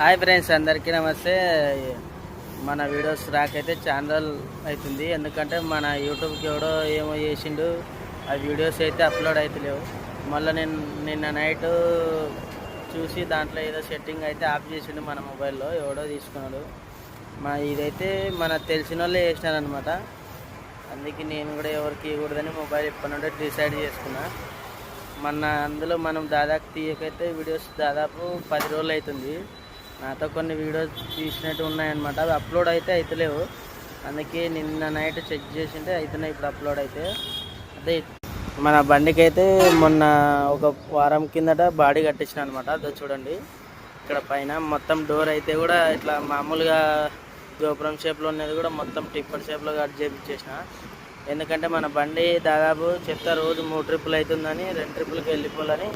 Hi friends అందరికీ నమస్తే. మన వీడియోస్ రాకైతే ఛానల్ అవుతుంది. ఎందుకంటే మన యూట్యూబ్కి ఎవడో ఏమో చేసిండు ఆ వీడియోస్ అయితే అప్లోడ్ అవుతలేవు మళ్ళీ నేను నిన్న నైట్ చూసి దాంట్లో ఏదో సెట్టింగ్ అయితే ఆఫ్ చేసిండు మన మొబైల్లో ఎవడో తీసుకున్నాడు. మా ఇదైతే మన తెలిసిన వాళ్ళే చేసినారనమాట అందుకే నేను కూడా ఎవరికి ఇవ్వకూడదని మొబైల్ ఇప్పటి నుండి డిసైడ్ చేసుకున్నా. మన అందులో మనం దాదాపు తీయకైతే వీడియోస్ దాదాపు పది రోజులు అవుతుంది. నాతో కొన్ని వీడియోస్ తీసినట్టు ఉన్నాయన్నమాట. అవి అప్లోడ్ అయితే అవుతలేవు అందుకే నిన్న నైట్ చెక్ చేసింటే అవుతున్నాయి ఇప్పుడు అప్లోడ్ అయితే. అదే మన బండికి అయితే మొన్న ఒక వారం కిందట బాడీ కట్టించిన అనమాట అదో చూడండి. ఇక్కడ పైన మొత్తం డోర్ అయితే కూడా ఇట్లా మామూలుగా గోపురం షేప్లో ఉన్నది కూడా మొత్తం టిప్పర్ షేప్లో కట్ చేపించేసిన. ఎందుకంటే మన బండి దాదాపు చెప్తా రోజు మూడు ట్రిప్పులు అవుతుందని రెండు ట్రిప్పులకి వెళ్ళిపోవాలని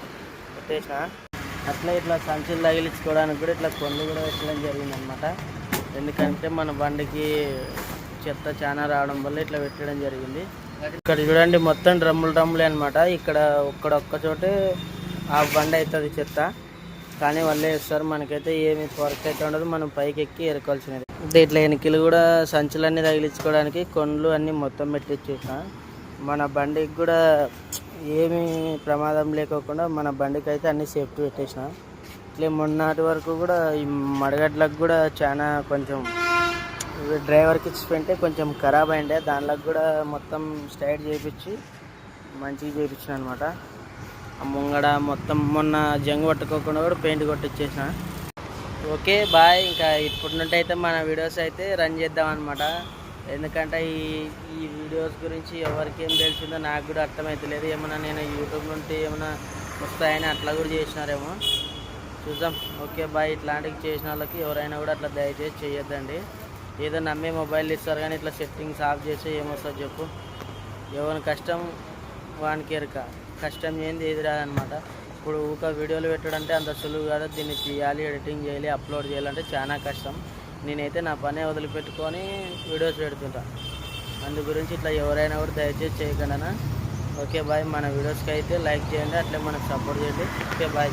పెట్టేసిన. అట్లా ఇట్లా సంచులు తగిలించుకోవడానికి కూడా ఇట్లా కొన్ని కూడా పెట్టడం జరిగిందనమాట ఎందుకంటే మన బండికి చెత్త చాలా రావడం వల్ల ఇట్లా పెట్టడం జరిగింది. ఇక్కడ చూడండి మొత్తం డ్రమ్ములు డ్రమ్ములే అనమాట ఇక్కడ ఒక్కడ ఒక్క చోటే ఆ బండి అవుతుంది చెత్త. కానీ వాళ్ళే ఇస్తారు మనకైతే ఏమి వర్క్ అయితే ఉండదు. మనం పైకి ఎక్కి ఎరకాల్సినది అంటే ఇట్లా వెనుకలు కూడా సంచులన్నీ తగిలించుకోవడానికి కొండ్లు అన్నీ మొత్తం పెట్టించేసిన మన బండికి కూడా ఏమి ప్రమాదం లేకోకుండా మన బండికి అయితే అన్ని సేఫ్టీ పెట్టేసిన. ఇట్లా మొన్నటి వరకు కూడా ఈ మడగడ్లకు కూడా చాలా కొంచెం డ్రైవర్కి ఇచ్చిపోయింటే కొంచెం ఖరాబ్ అయిండే. దానిలోకి కూడా మొత్తం స్టైడ్ చేయించి మంచిగా చేయించిన అనమాట ఆ ముంగడ మొత్తం మొన్న జంగు పట్టుకోకుండా కూడా పెయింట్ కొట్టిచ్చేసిన. Okay bye. ఇంకా ఇప్పటి నుండి అయితే మన వీడియోస్ అయితే రన్ చేద్దాం అనమాట ఎందుకంటే ఈ వీడియోస్ గురించి ఎవరికి ఏం తెలిసిందో నాకు కూడా అర్థమవుతలేదు ఏమన్నా నేను యూట్యూబ్ నుండి ఏమైనా వస్తాయని అట్లా కూడా చేసినారేమో. చూద్దాం. Okay bye. ఇట్లాంటివి చేసిన వాళ్ళకి ఎవరైనా కూడా అట్లా దయచేసి చేయొద్దండి. ఏదో నమ్మే మొబైల్ ఇస్తారు కానీ ఇట్లా సెట్టింగ్స్ ఆఫ్ చేసి ఏమొస్తుందో చెప్పు. ఎవరి కష్టం వానికి ఎరక. కష్టం ఏంది ఏది రాదనమాట ఇప్పుడు ఊక వీడియోలు పెట్టడంటే అంత సులువు కాదు. దీన్ని తీయాలి ఎడిటింగ్ చేయాలి అప్లోడ్ చేయాలంటే చాలా కష్టం. నేనైతే నా పనే వదిలిపెట్టుకొని వీడియోస్ పెడుతుంటాను అందు గురించి ఇట్లా ఎవరైనా కూడా దయచేసి చేయకుండా ఓకే బాయ్. మన వీడియోస్కి అయితే లైక్ చేయండి అట్లే మనకు సపోర్ట్ చేయండి. Okay bye.